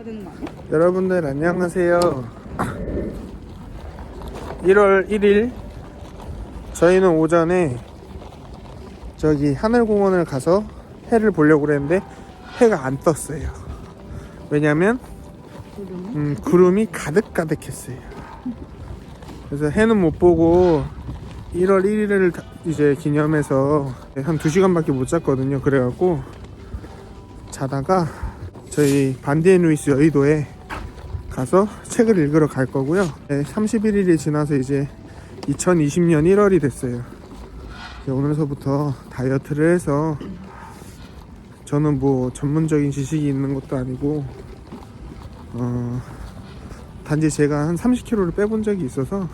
가야 되는 거 아니야? 여러분들 안녕하세요. 1월 1일 저희는 오전에 저기 하늘공원을 가서 해를 보려고 그랬는데 해가 안 떴어요. 왜냐면 음, 구름이 가득가득했어요. 그래서 해는 못 보고 1월 1일을 이제 기념해서 한 2시간밖에 못 잤거든요. 그래갖고 자다가 저희 반디에 누이스 여의도에 가서 책을 읽으러 갈 거고요. 31일이 지나서 이제 2020년 1월이 됐어요. 오늘서부터 다이어트를 해서 저는 뭐 전문적인 지식이 있는 것도 아니고 어, 단지 제가 한 30kg를 빼본 적이 있어서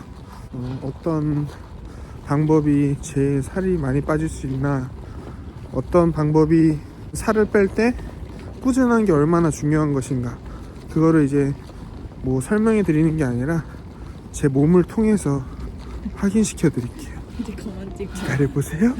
어, 어떤 방법이 제 살이 많이 빠질 수 있나 어떤 방법이 살을 뺄때 꾸준한 게 얼마나 중요한 것인가. 그거를 이제 뭐 설명해 드리는 게 아니라 제 몸을 통해서 확인시켜 드릴게요. 이제 그만 찍자. 기다려 보세요